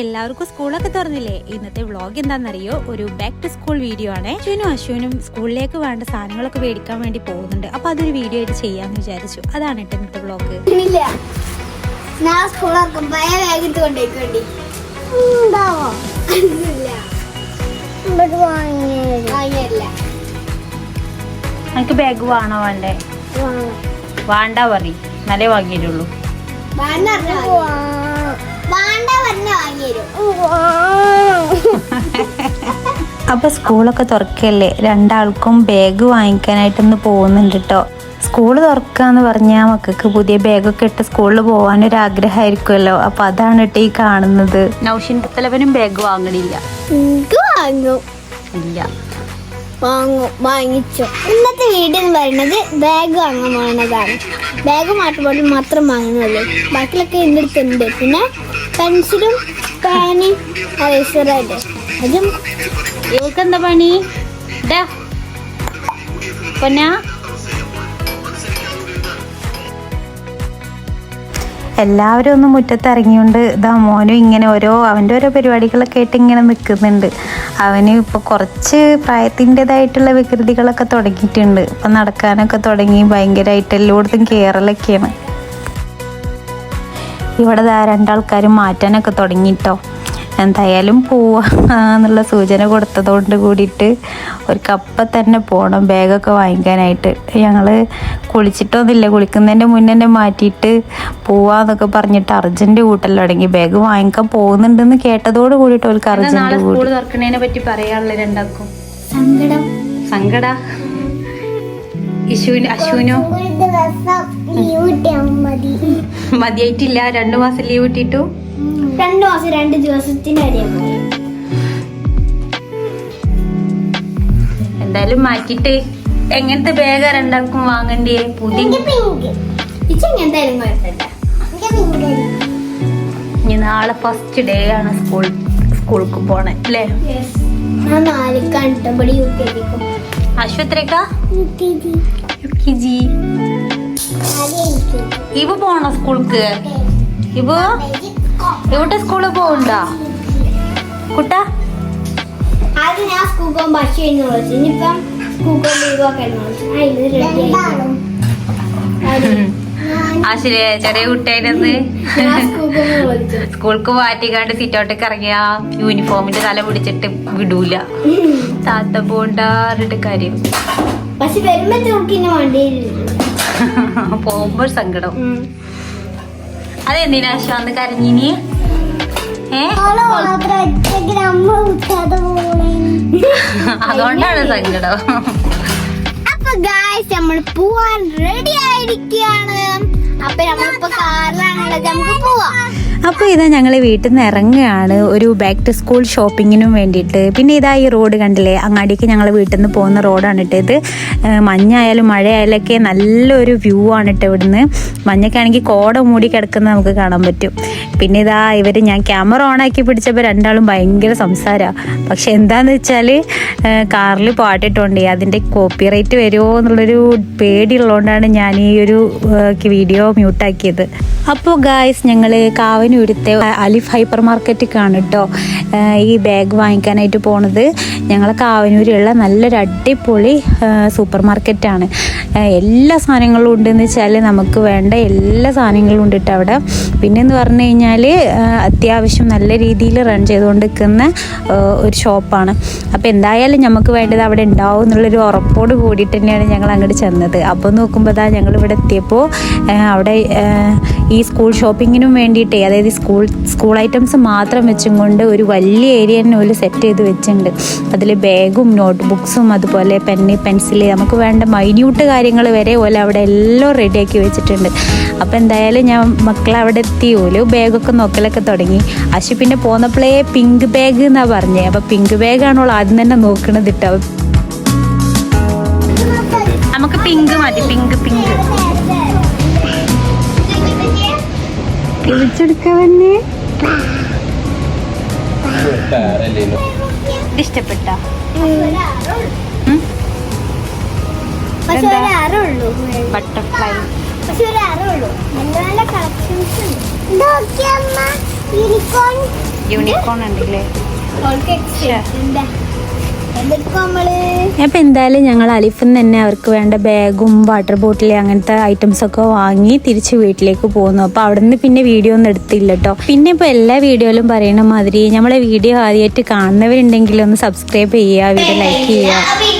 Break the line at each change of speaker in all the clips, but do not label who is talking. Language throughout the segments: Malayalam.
എല്ലാവർക്കും സ്കൂളൊക്കെ തുറന്നില്ലേ? ഇന്നത്തെ വ്ളോഗ് എന്താണെന്നറിയോ? ഒരു ബാക്ക് ടു സ്കൂൾ വീഡിയോ ആണ്. അശ്വിനും അശ്വിനും സ്കൂളിലേക്ക് വേണ്ട സാധനങ്ങളൊക്കെ മേടിക്കാൻ വേണ്ടി പോകുന്നുണ്ട്. അപ്പൊ അതൊരു വീഡിയോ ആയിട്ട് ചെയ്യാന്ന് വിചാരിച്ചു. അതാണ് കേട്ടോ ഇന്നത്തെ വ്ളോഗ്
ഞാൻ വേഗത്ത് കൊണ്ടേക്കണ്ടി ഉണ്ടാവോ?
എനിക്ക് ബാഗ് വേണോ വേണ്ടേ? വേണ്ട പറ നല്ല വാങ്ങിയിട്ടുള്ളൂ
വേണ്ട
അപ്പൊ സ്കൂളൊക്കെ തുറക്കല്ലേ? രണ്ടാൾക്കും ബാഗ് വാങ്ങിക്കാനായിട്ടൊന്ന് പോകുന്നുണ്ട് കേട്ടോ സ്കൂൾ തുറക്കാന്ന് പറഞ്ഞാൽ മക്കൾക്ക് പുതിയ ബാഗൊക്കെ ഇട്ട് സ്കൂളിൽ പോകാനൊരു ആഗ്രഹമായിരിക്കുമല്ലോ അപ്പൊ അതാണ് കേട്ടോ ഈ കാണുന്നത്. നൗഷിൻ തലവനും ബാഗ് വാങ്ങണില്ല. ഇല്ല.
വാങ്ങും വാങ്ങിച്ചു. ഇന്നത്തെ വീഡിയോ എന്ന് പറയുന്നത് ബാഗ് വാങ്ങാൻ പോകുന്നതാണ് ബാഗ് മാറ്റുമ്പോൾ മാത്രം വാങ്ങുന്നുള്ളൂ. ബാക്കിലൊക്കെ എന്റെ അടുത്തുണ്ട്. പിന്നെ പെൻസിലും പേനയും റൈസറായിട്ട് അതും
എന്താ പണി? പൊന്നാ. എല്ലാവരും ഒന്ന് മുറ്റത്ത് ഇറങ്ങിയോണ്ട് ഇതാ മോനും ഇങ്ങനെ ഓരോ അവന്റെ ഓരോ പരിപാടികളൊക്കെ ആയിട്ട് ഇങ്ങനെ നിൽക്കുന്നുണ്ട്. അവന് ഇപ്പോൾ കുറച്ച് പ്രായത്തിന്റെതായിട്ടുള്ള വികൃതികളൊക്കെ തുടങ്ങിയിട്ടുണ്ട്. ഇപ്പം നടക്കാനൊക്കെ തുടങ്ങി ഭയങ്കരമായിട്ട് എല്ലായിടത്തും കയറലൊക്കെയാണ് ഇവിടെ രണ്ടാൾക്കാർ രണ്ടാൾക്കാരും മാറ്റാനൊക്കെ തുടങ്ങിട്ടോ. എന്തായാലും പോവാ എന്നുള്ള സൂചന കൊടുത്തതുകൊണ്ട് കൂടിയിട്ട് ഒരു കപ്പ തന്നെ പോകണം ബാഗൊക്കെ വാങ്ങിക്കാനായിട്ട്. ഞങ്ങൾ കുളിച്ചിട്ടൊന്നുമില്ല. കുളിക്കുന്നതിന്റെ മുന്നേ തന്നെ മാറ്റിയിട്ട് പോവാന്നൊക്കെ പറഞ്ഞിട്ട് അർജന്റ് കൂട്ടൽ തുടങ്ങി ബാഗ് വാങ്ങിക്കാൻ പോകുന്നുണ്ടെന്ന് കേട്ടതോട് കൂടിയിട്ട് അവർക്ക് അർജന്റ് കൂടി. പറ്റി പറയാനുള്ള രണ്ടാക്കും
സങ്കടം.
സങ്കട? ഇശുവിന് അശുവിനോ?
മതി
മതിയായിട്ടില്ല. രണ്ടു മാസം ലീവ് കിട്ടിട്ടു
രണ്ടു മാസം രണ്ട് ദിവസത്തിന് വരെ.
എന്തായാലും മാറ്റിട്ട് എങ്ങനത്തെ ബാഗ് രണ്ടാൾക്കും വാങ്ങണ്ടേ? പുതിയ ഇനി നാളെ ഫസ്റ്റ് ഡേ ആണ് സ്കൂൾ സ്കൂൾക്ക് പോണേ അല്ലേ? ആശുപത്രിക്കാ?
യു കെ ജി
ഇവ പോണോ സ്കൂൾക്ക്? ഇവ? ഇവിടെ സ്കൂളിൽ പോകണ്ടോ കുട്ട?
ആദ്യം ഞാൻ സ്കൂൾ പോകുമ്പോൾ ബസ് എന്ന് വിളിച്ചു. ഇനിയിപ്പം സ്കൂൾ ലീവ് ഒക്കെ അതിന് റെഡി
ആ ശരി ചെറിയ കുട്ടിയായിരുന്ന്
ഞാൻ സ്കൂൾ
സ്കൂൾക്ക് മാറ്റിക്കാണ്ട് സിറ്റൗട്ടൊക്കെ ഇറങ്ങിയ യൂണിഫോമിന്റെ തല പിടിച്ചിട്ട് വിടൂല. താത്ത പോണ്ടാറിട്ട് കാര്യം.
പക്ഷെ വരുമ്പോ നോക്കിന്നെ വണ്ടിയിലില്ല
പോകുമ്പോൾ സങ്കടം. അതെന്തിനാ അന്ന് കരഞ്ഞിനി. അതുകൊണ്ടാണ് സങ്കടം.
അപ്പൊ ഗായ്സ് നമ്മൾ പോവാൻ റെഡി ആയിരിക്കുകയാണ്. അപ്പൊ നമ്മളിപ്പോ കാറിലാണുള്ളത് നമുക്ക് പോവാം.
അപ്പോൾ ഇതാ ഞങ്ങൾ വീട്ടിൽ നിന്ന് ഇറങ്ങുകയാണ് ഒരു ബാക്ക് ടു സ്കൂൾ ഷോപ്പിങ്ങിനും വേണ്ടിയിട്ട്. പിന്നെ ഇതാ ഈ റോഡ് കണ്ടില്ലേ അങ്ങാടിക്ക് ഞങ്ങൾ വീട്ടിൽ നിന്ന് പോകുന്ന റോഡാണ് കേട്ടോ ഇത്. മഞ്ഞായാലും മഴയായാലും ഒക്കെ നല്ലൊരു വ്യൂ ആണ് കേട്ടോ ഇവിടുന്ന്. മഞ്ഞൊക്കെയാണെങ്കിൽ കോട മൂടി കിടക്കുന്ന നമുക്ക് കാണാൻ പറ്റും. പിന്നെ ഇതാ ഇവർ ഞാൻ ക്യാമറ ഓൺ ആക്കി പിടിച്ചപ്പോൾ രണ്ടാളും ഭയങ്കര സംസാരമാണ് പക്ഷെ എന്താന്ന് വെച്ചാൽ കാറിൽ പാട്ടിട്ടുണ്ട് അതിന്റെ കോപ്പിറൈറ്റ് വരുമോ എന്നുള്ളൊരു പേടിയുള്ളതുകൊണ്ടാണ് ഞാൻ ഈ ഒരു വീഡിയോ മ്യൂട്ടാക്കിയത് അപ്പോൾ ഗായ്സ് ഞങ്ങൾ കാവനൂരത്തെ അലിഫ് ഹൈപ്പർ മാർക്കറ്റിലേക്കാണ് കേട്ടോ ഈ ബാഗ് വാങ്ങിക്കാനായിട്ട് പോണത് ഞങ്ങളെ കാവനൂരുള്ള നല്ലൊരു അടിപൊളി സൂപ്പർ മാർക്കറ്റാണ് എല്ലാ സാധനങ്ങളും ഉണ്ടെന്ന് വെച്ചാൽ നമുക്ക് വേണ്ട എല്ലാ സാധനങ്ങളും ഉണ്ട് കേട്ടോ അവിടെ. പിന്നെന്ന് പറഞ്ഞു കഴിഞ്ഞാൽ അത്യാവശ്യം നല്ല രീതിയിൽ റൺ ചെയ്തുകൊണ്ട് നിൽക്കുന്ന ഒരു ഷോപ്പാണ് അപ്പോൾ എന്തായാലും നമുക്ക് വേണ്ടത് അവിടെ ഉണ്ടാവും എന്നുള്ളൊരു ഉറപ്പോട് കൂടിയിട്ട് തന്നെയാണ് ഞങ്ങൾ അങ്ങോട്ട് ചെന്നത്. അപ്പോൾ നോക്കുമ്പോൾ ഞങ്ങൾ ഇവിടെ എത്തിയപ്പോൾ അവിടെ ഈ സ്കൂൾ ഷോപ്പിങ്ങിനും വേണ്ടിയിട്ടേ അതായത് സ്കൂൾ സ്കൂൾ ഐറ്റംസ് മാത്രം വെച്ചും കൊണ്ട് ഒരു വലിയ ഏരിയ തന്നെ ഒരു സെറ്റ് ചെയ്ത് വെച്ചിട്ടുണ്ട് അതിൽ ബാഗും നോട്ട് ബുക്സും അതുപോലെ പെന്ന് പെൻസിൽ നമുക്ക് വേണ്ട മൈന്യൂട്ട് കാര്യങ്ങൾ വരെ ഓല അവിടെ എല്ലാം റെഡിയാക്കി വെച്ചിട്ടുണ്ട്. അപ്പോൾ എന്തായാലും ഞാൻ മക്കളെ അവിടെ എത്തി. ഓൽ ബാഗൊക്കെ നോക്കലൊക്കെ തുടങ്ങി. അശു പിന്നെ പോന്നപ്പോഴേ പിങ്ക് ബാഗ് എന്നാ പറഞ്ഞേ. അപ്പോൾ പിങ്ക് ബാഗാണ് ഓൾ ആദ്യം തന്നെ നോക്കണത് കേട്ടോ നമുക്ക് പിങ്ക് മതി. പിങ്ക് പിങ്ക് വിളിച്ചെടുക്കാവന്നെ ഇഷ്ടപ്പെട്ട? ബട്ടർഫ്ലൈ.
യൂണിക്കോൺ.
ഉണ്ടല്ലേ? അപ്പം എന്തായാലും ഞങ്ങൾ അലിഫിൽ നിന്ന് തന്നെ അവർക്ക് വേണ്ട ബാഗും വാട്ടർ ബോട്ടിലും അങ്ങനത്തെ ഐറ്റംസ് ഒക്കെ വാങ്ങി തിരിച്ച് വീട്ടിലേക്ക് പോകുന്നു. അപ്പോൾ അവിടെ നിന്ന് പിന്നെ വീഡിയോ ഒന്നും എടുത്തില്ല കേട്ടോ പിന്നെ ഇപ്പോൾ എല്ലാ വീഡിയോയിലും പറയുന്ന മാതിരി നമ്മളെ വീഡിയോ ആദ്യമായിട്ട് കാണുന്നവരുണ്ടെങ്കിൽ ഒന്ന് സബ്സ്ക്രൈബ് ചെയ്യുക വീഡിയോ ലൈക്ക് ചെയ്യുക.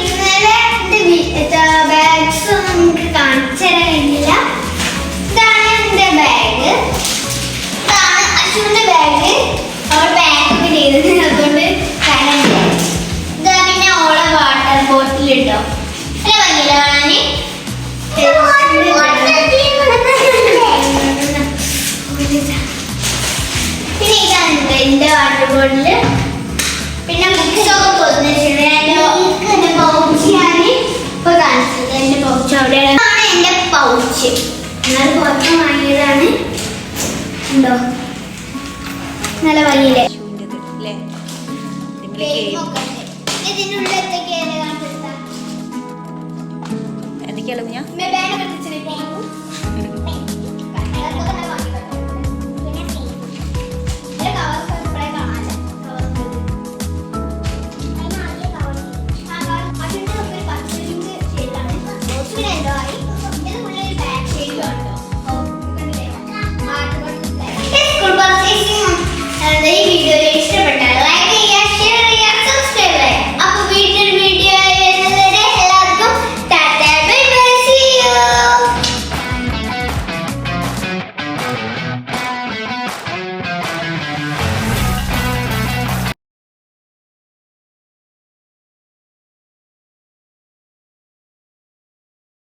പിന്നെ ഇതാണ് എന്റെ വാട്ടർ ബോട്ടിൽ പിന്നെ ബുക്സൊക്കെ പൊതിഞ്ഞിട്ടുണ്ട് എന്റെ പൗച്ച് ഞാൻ ഇപ്പൊ കാണിച്ചത് എന്റെ പൗച്ച് അവിടെയാണ്. എന്റെ പൗച്ച് എന്നാൽ പുറത്ത് വാങ്ങിയതാണ്. ഉണ്ടോ? നല്ല ഭംഗിയില്ലേ? ഇതിനുള്ളിൽ എന്തൊക്കെയാണ് കാണിച്ചത്
കുഞ്ഞാ
ബാഗ്